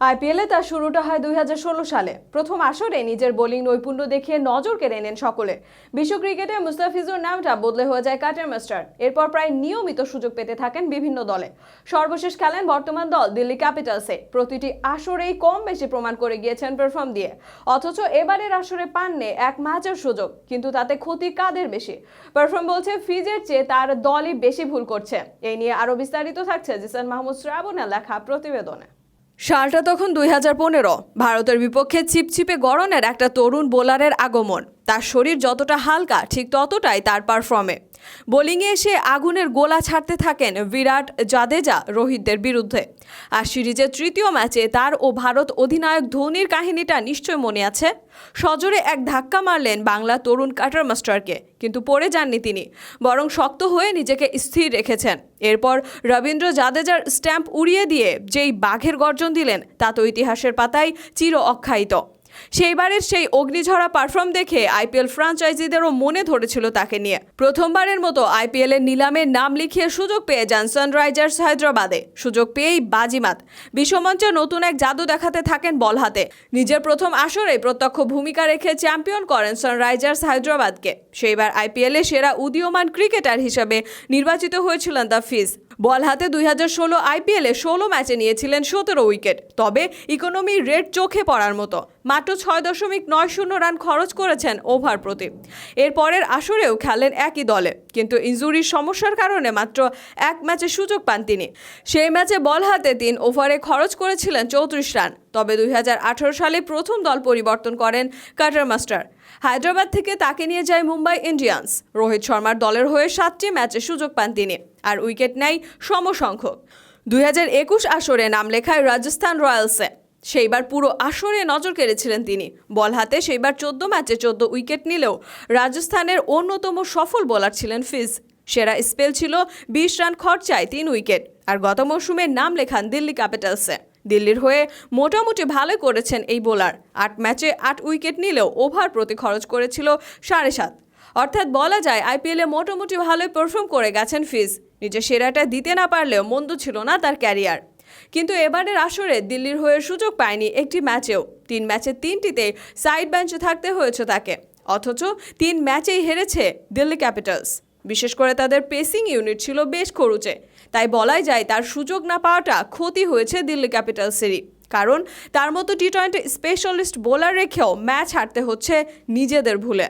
আইপিএলে তার শুরুটা হয় দুই হাজার ষোলো সালে। প্রথম আসরে নিজের বোলিং নৈপুণ্য দেখিয়ে নজর কেড়ে নেন সকলে। বিশ্ব ক্রিকেটে মুস্তাফিজুর নামটা বদলে হয়ে যায় কাটার মাস্টার। এরপর প্রায় নিয়মিত সুযোগ পেতে থাকেন বিভিন্ন দলে। সর্বশেষ খেলেন বর্তমান দল দিল্লি ক্যাপিটালসে। প্রতিটি আসরেই কম বেশি প্রমাণ করে গিয়েছেন পারফর্ম দিয়ে। অথচ এবারের আসরে পাননে এক ম্যাচের সুযোগ, কিন্তু তাতে ক্ষতি কাদের বেশি? পারফর্ম বলছে, ফিজের চেয়ে তার দলই বেশি ভুল করছে। এই নিয়ে আরও বিস্তারিত থাকছে জিসান মাহমুদ শ্রাবণের লেখা প্রতিবেদনে। সালটা তখন দুই হাজার পনেরো। ভারতের বিপক্ষে ছিপছিপে গড়নের একটা তরুণ বোলারের আগমন। তার শরীর যতটা হালকা, ঠিক ততটাই তার পারফর্মে বোলিংয়ে এসে আগুনের গোলা ছাড়তে থাকেন বিরাট জাদেজা রোহিতদের বিরুদ্ধে। আর সিরিজের তৃতীয় ম্যাচে তার ও ভারত অধিনায়ক ধোনির কাহিনীটা নিশ্চয় মনে আছে। সজোরে এক ধাক্কা মারলেন বাংলা তরুণ কাটার মাস্টারকে, কিন্তু পড়ে যাননি তিনি, বরং শক্ত হয়ে নিজেকে স্থির রেখেছেন। এরপর রবীন্দ্র জাদেজার স্ট্যাম্প উড়িয়ে দিয়ে যেই বাঘের গর্জন দিলেন, তা তো ইতিহাসের পাতায় চির অখ্যায়িত সেইবারের সেই অগ্নিঝরা পারফর্ম দেখে আইপিএল ফ্রাঞ্চাইজিদেরও মনে ধরেছিল তাকে নিয়ে। প্রথমবারের মতো আইপিএল এর নিলামে নাম লিখিয়ে সুযোগ পেয়ে যান সানরাইজার্স হায়দ্রাবাদে। সুযোগ পেয়েই বাজিমাত। বিশ্বমঞ্চে নতুন এক জাদু দেখাতে থাকেন বল হাতে। নিজের প্রথম আসরে প্রত্যক্ষ ভূমিকা রেখে চ্যাম্পিয়ন করেন সানরাইজার্স হায়দ্রাবাদকে। সেইবার আইপিএলে সেরা উদীয়মান ক্রিকেটার হিসেবে নির্বাচিত হয়েছিলেন দ্য ফিজ বল হাতে দুই হাজার ষোলো আইপিএলে ষোলো ম্যাচে নিয়েছিলেন সতেরো উইকেট। তবে ইকোনমি রেট চোখে পড়ার মতো। মাত্র ছয় দশমিক নয় শূন্য রান খরচ করেছেন ওভার প্রতি। এর পরের আসরেও খেলেন একই দলে, কিন্তু ইঞ্জুরির সমস্যার কারণে মাত্র এক ম্যাচে সুযোগ পান তিনি। সেই ম্যাচে বল হাতে তিন ওভারে খরচ করেছিলেন চৌত্রিশ রান। তবে দুই হাজার আঠেরো সালে প্রথম দল পরিবর্তন করেন কাটার মাস্টার। হায়দ্রাবাদ থেকে তাকে নিয়ে যায় মুম্বাই ইন্ডিয়ান্স। রোহিত শর্মার দলের হয়ে সাতটি ম্যাচে সুযোগ পান তিনি, আর উইকেট নেয় সমসংখ্যক। দুই হাজার একুশ আসরে নাম লেখায় রাজস্থান রয়্যালসে। সেইবার পুরো আসরে নজর কেড়েছিলেন তিনি। বল হাতে সেইবার চোদ্দ ম্যাচে চোদ্দ উইকেট নিলেও রাজস্থানের অন্যতম সফল বোলার ছিলেন ফিজ। সেরা স্পেল ছিল বিশ রান খরচায় তিন উইকেট, আর গত মৌসুমে নাম লেখান দিল্লি ক্যাপিটালসে। দিল্লির হয়ে মোটামুটি ভালো করেছেন এই বোলার। আট ম্যাচে আট উইকেট নিলেও ওভার প্রতি খরচ করেছিল সাড়ে সাত। অর্থাৎ বলা যায় আইপিএলে মোটামুটি ভালোই পারফর্ম করে গেছেন ফিজ। নিজের সেরাটা দিতে না পারলেও মন্দ ছিল না তার ক্যারিয়ার কিন্তু এবারের আসরে দিল্লির হয়ে সুযোগ পায়নি একটি ম্যাচেও। তিন ম্যাচের তিনটিতে সাইড বেঞ্চে থাকতে হয়েছে তাকে। অথচ তিন ম্যাচেই হেরেছে দিল্লি ক্যাপিটালস। বিশেষ করে তাদের পেসিং ইউনিট ছিল বেশ খরুচে। তাই বলাই যায় তার সুযোগ না পাওয়াটা ক্ষতি হয়েছে দিল্লি ক্যাপিটালসেরই। কারণ তার মতো টি টোয়েন্টি স্পেশালিস্ট বোলার রেখেও ম্যাচ হারতে হচ্ছে নিজেদের ভুলে।